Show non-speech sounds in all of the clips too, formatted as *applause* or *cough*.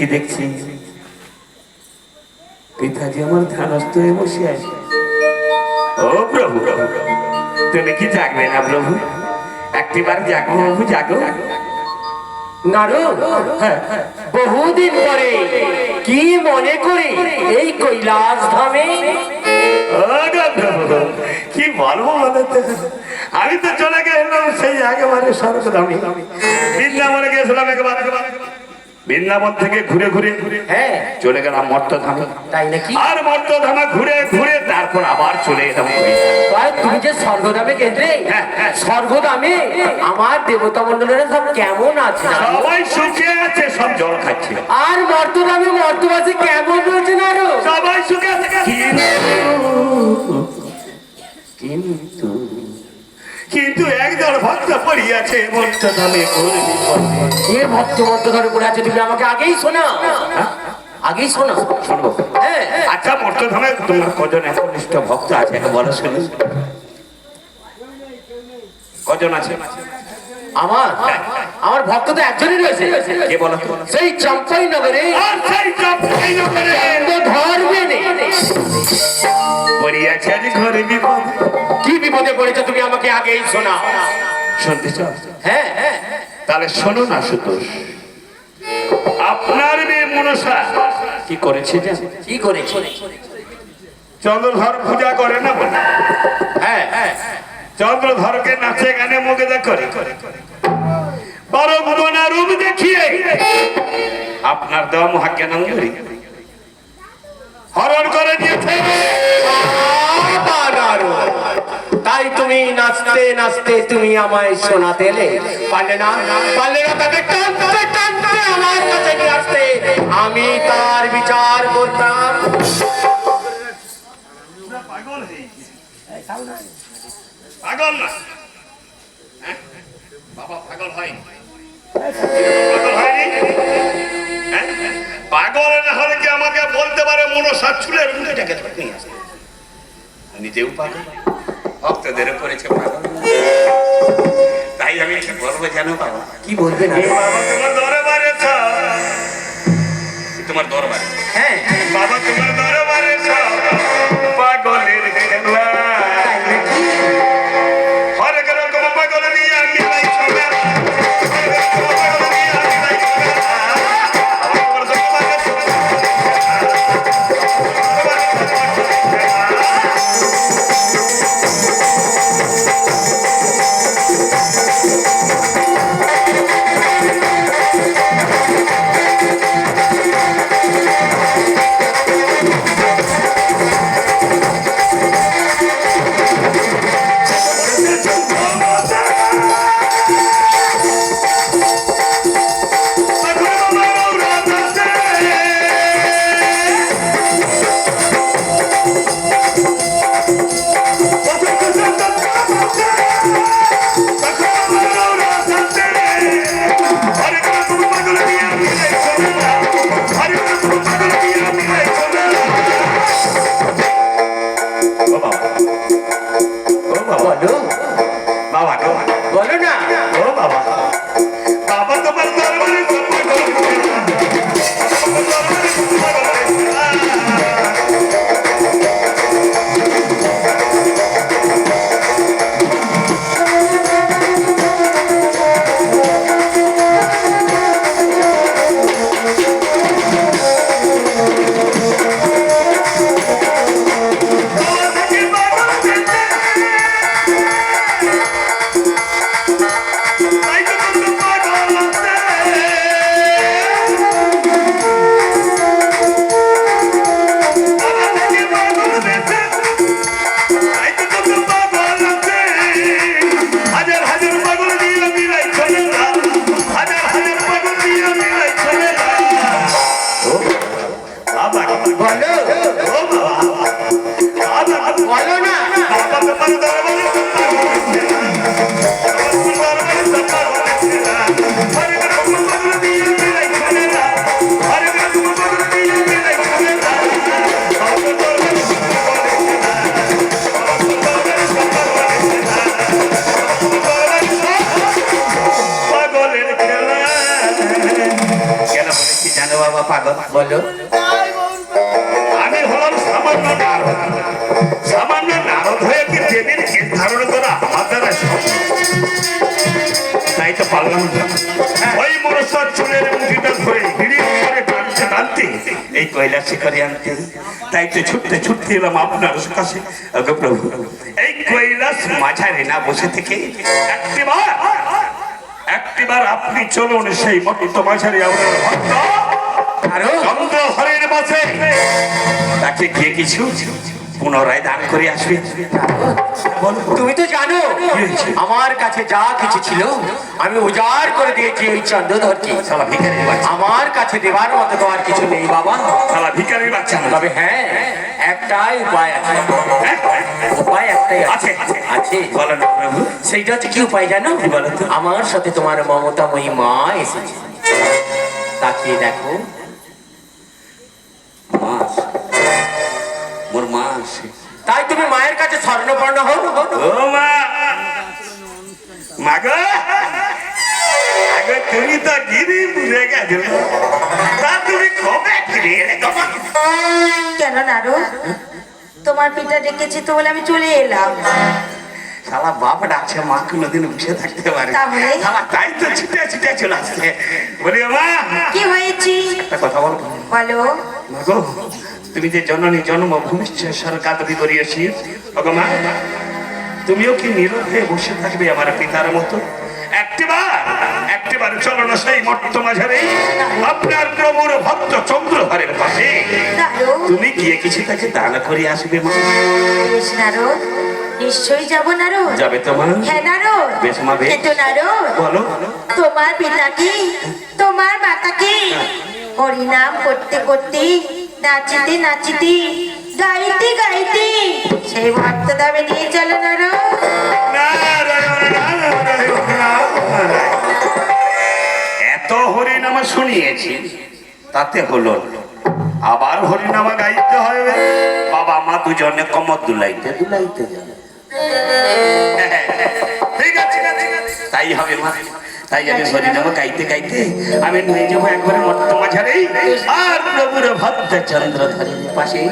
কি দেখছি? পিতাজি আমার ধ্যানস্থ হয়ে বসে আছে। ও প্রভু তুমি কি জাগবে না প্রভু? একটিবার জাগো প্রভু জাগো। বহুদিন পরে কি মনে করে এই কৈলাস ধামে? কি বলব? আমি তো চলে গেলাম সেই একেবারে স্বর্গধামী। বৃন্দাবনে গেছিলাম একবার। বৃন্দাবন থেকে ঘুরে ঘুরে হ্যাঁ। চলে গেলাম মর্তধামে। তাই নাকি? আর মর্তধামে ঘুরে ঘুরে তারপর আবার চলে এলাম। তুমি যে স্বর্গধামে কেন্দ্রে হ্যাঁ, হ্যাঁ। স্বর্গধামে আমার দেবতা মন্ডলেরা সব কেমন আছে সবাই সুখে আছে সব জল খাচ্ছে। আর মর্তধামে মর্তবাসী কেমন রয়েছে নারু সবাই সুখে আছে। কিন্তু পড়িয়াছে মর্তধামে ঘুরে এ ভক্ত ধরে পড়ে আছে তুমি আমাকে আগেই শোনা আগেই শোনা শুনব। হ্যাঁ। হ্যাঁ। আচ্ছা মর্তধামে তোমার কজন একনিষ্ঠ ভক্ত আছে বলো শুনি। কজন আছে? আমার? আমার ভক্ত তো একজনই রয়েছে। কে বলো সেই চম্পাই নগরে সেই চম্পাই নগরে ধর্মে নেই। পড়িয়াছে ঘরে বিপদ। কি বিপদে পড়েছে তুমি আমাকে আগেই শোনা শুনতে চাও? হ্যাঁ হ্যাঁ। তাহলে শোনো না সুতোষ আপনার মেয়ে মনসা কি করেছে কি করেছে? চন্দ্রধর পূজা করে না বলে? হ্যাঁ হ্যাঁ। চন্দ্রধরকে নাচে গানে মুখে করে। পরম মনা রূপ দেখিয়ে আপনার দেওয়া মহাজ্ঞানঙ্গরি হরণ করে দিয়েছে। তুমি নাচতে নাচতে তুমি আমায় শোনাতে এলে পারলে না? পারলে না তাকে টানতে টানতে আমার কাছে নিয়ে আসতে। আমি তার বিচার করতাম। পাগল না। হ্যাঁ? বাবা পাগল হয় হ্যাঁ? পাগল না হলে কি আমাকে বলতে পারে মনসা চুলের আসে নিজেও পাগল। ভক্তদেরও করেছে পাগল তাই আমি কি বলব জানো বাবা কি বলবে না? বাবা তোমার দরবারে তোমার দরবারে। হ্যাঁ বাবা তোমার দরবারে বলো। আমি হলাম সামান্য নারদ। সামান্য নারদ হয়ে কি দেবীর ধারণ করা আমার দ্বারা তাই তো পারলাম ওই মনসার চুলের মুঠিটা ধরে এই কৈলাসে করে আনতে। তাই তো ছুটতে ছুটতে এলাম আপনার কাছে। প্রভু, এই কৈলাস মাঝারে না বসে থেকে একটিবার একটিবার আপনি চলুন সেই মটিত মাঝারে আপনার ভক্ত। আরও চন্দ্র তাকে গিয়ে কিছু পুনরায় দান করে আসবে? তুমি তো জানো আমার কাছে যা কিছু ছিল আমি উজাড় করে দিয়েছি ওই চন্দ্রধরকে। আমার কাছে দেবার মতো তো আর কিছু নেই বাবা। শালা ভিখারির বাচ্চা। তবে হ্যাঁ একটাই উপায় আছে। হ্যাঁ? উপায় একটাই আছে। আছে সেইটা হচ্ছে কি উপায় জানো? বলো আমার সাথে তোমার মমতাময়ী মা এসেছে। তাকিয়ে দেখো। মাস মোর মাস তাই তুমি মায়ের কাছে স্বর্ণপর্ণ হও ও মা। মাগো আগে তুমি তো গিরি বুঝে গেছো তা তুমি কবে ফিরে এলে কেন নারু? তোমার পিতা ডেকেছি তো বলে আমি চলে এলাম। শালা বাপ ডাকছে মা কোনোদিন বসে থাকতে পারে? শালা তাই তো ছুটে ছুটে চলে আসছে। বলি মা। কি হয়েছি? কথা বলব বলো। মাগো তুমি যে জননী জন্মভূমি সরকারি করিয়েছি ওগো মা তুমিও কি নীরব হয়ে বসে থাকবে আমার পিতার মতো? একটিবার একটিবার চলো না সেই মট্ট মাঝারে আপনার প্রভুর ভক্ত চন্দ্রহরের পাশে। নারু তুমি গিয়ে কিছু তাকে দান করে আসবে মা। নিশ্চয়ই যাব যাবে তোমার হ্যাঁ নারু বেশ মা বেশ। কিন্তু নারু বলো। তোমার পিতা কি তোমার মাতা কি হরিনাম করতে করতে নাচিতে নাচিতে গাইতে গাইতে সেই ভক্ত দামে নিয়ে চলো। এত হরিনামা তাতে হলো। আবার হরিনামা গাইতে বাবা মা দুজনে কমর দুলাইতে। *laughs* তাই হবে মা তাই আমি হরিনামা গাইতে গাইতে আমি নিয়ে যাব একবারে মট্ট মাঝারে। আর প্রভুর ভক্ত চন্দ্রধরের পাশে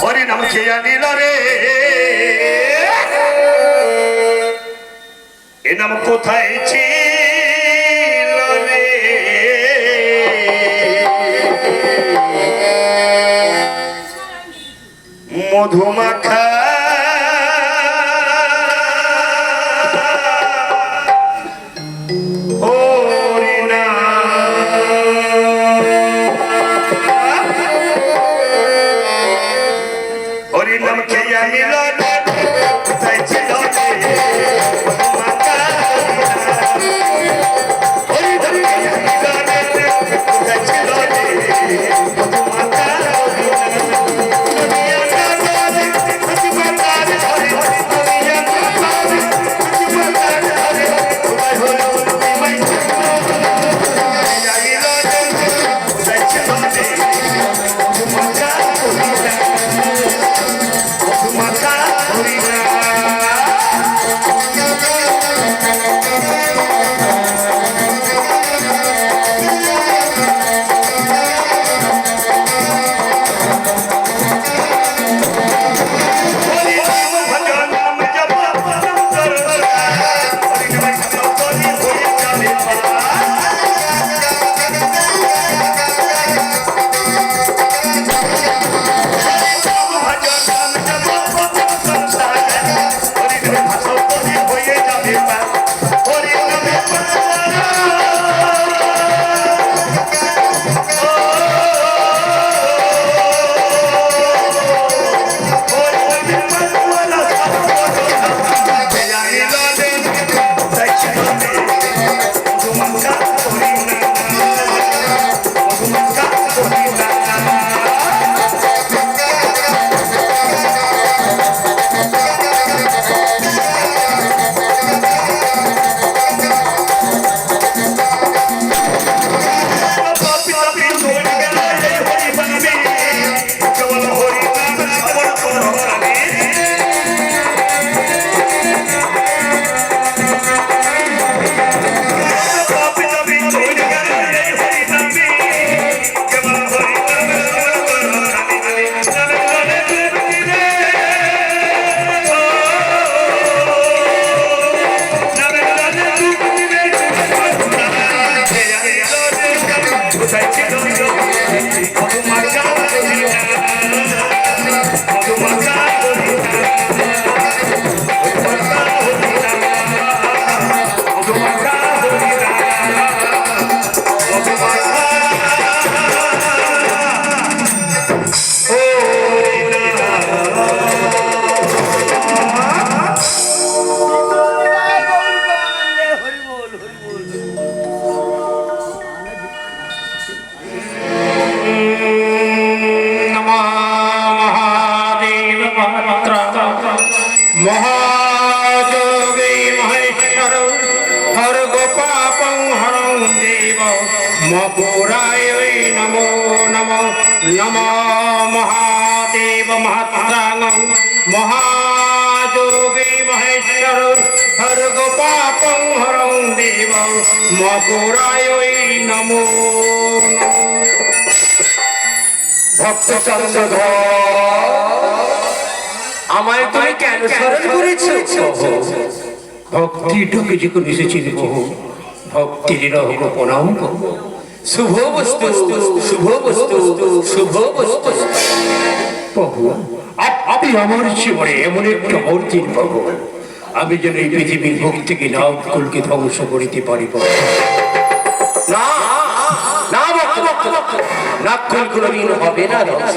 হরিনাম খেয়া নিল রে? এ নাম কোথায় ছিল রে? মধুমাখা মহাদেব মহাত্রাং মহাযোগে মহেশ্বর হর গোপাপং হরং দেব মপুরায় নমো ভক্ত আমায় তুমি কেন স্মরণ করেছ? ভক্তি ঢুকে যখন এসেছিল বহু ভক্তির রহম প্রণাম। শুভ বস্তু শুভ বস্তু শুভ বস্তু প্রভু আপনি আমার জীবনে এমন একটা অর্জিন প্রভু আমি যেন এই পৃথিবীর ভোগ থেকে নাম কুলকে ধ্বংস করিতে পারি প্রভু। না না ভক্ত, ভক্ত। হবে না ধ্বংস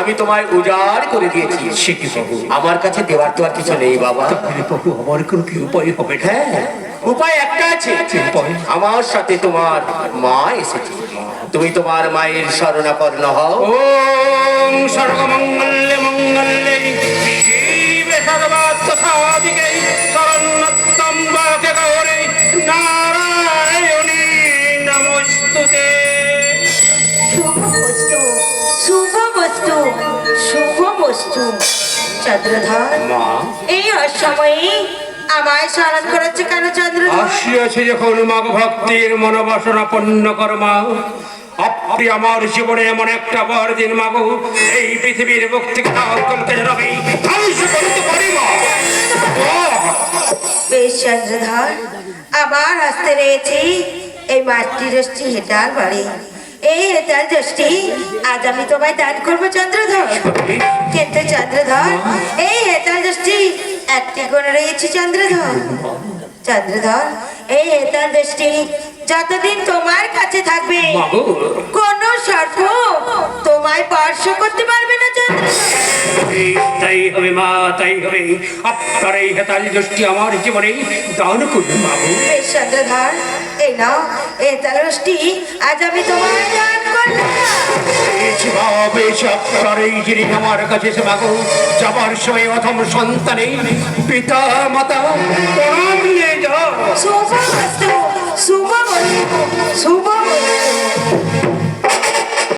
আমি তোমায় উজাড় করে দিয়েছি। সে কি প্রভু। আমার কাছে দেওয়ার তো আর কিছু নেই বাবা। প্রভু আমার কোনো কি উপায় হবে হ্যাঁ উপায় একটা আছে। আমার সাথে তোমার মা এসেছে। তুমি তোমার মায়ের শরণাপন্ন হও। বস্তু চন্দ্রধর এই অসময়ে আমায় স্মরণ করেছে কেন চন্দ্রধর? আসিয়াছে যখন মাগ ভক্তির মনোবাসনা পূর্ণ কর্মা। আপনি আমার জীবনে এমন একটা বর দিন মাগো। এই পৃথিবীর থেকে সকলকে জানাবে। ধ্বংস করতে বেশ চন্দ্রধর আবার আসতে রয়েছে এই মাতৃ দোষটি হেটার বাড়ি। এই হেটার দোষটি। আজ আমি তোমায় দান করব চন্দ্রধর। কিন্তু চন্দ্রধর এই হেটার দোষটি। একটি করে রয়েছে চন্দ্রধর। চন্দ্রধর এই হেটার দোষটি। যতদিন তোমার কাছে থাকবে কোন সর্প তোমায় স্পর্শ করতে পারবে না তাই হবে মা তাই হবে। আপনার এই হেতালি দৃষ্টি আমার জীবনে দান করুন বাবু চন্দ্রধর এই নাও এই তালসটি আজ আমি তোমায় দান করলাম। আমার কাছে এসে মাগো যাবার সময় অথম সন্তানে পিতা মাতা প্রণাম নিয়ে যাও। শুভ শুভ শুভ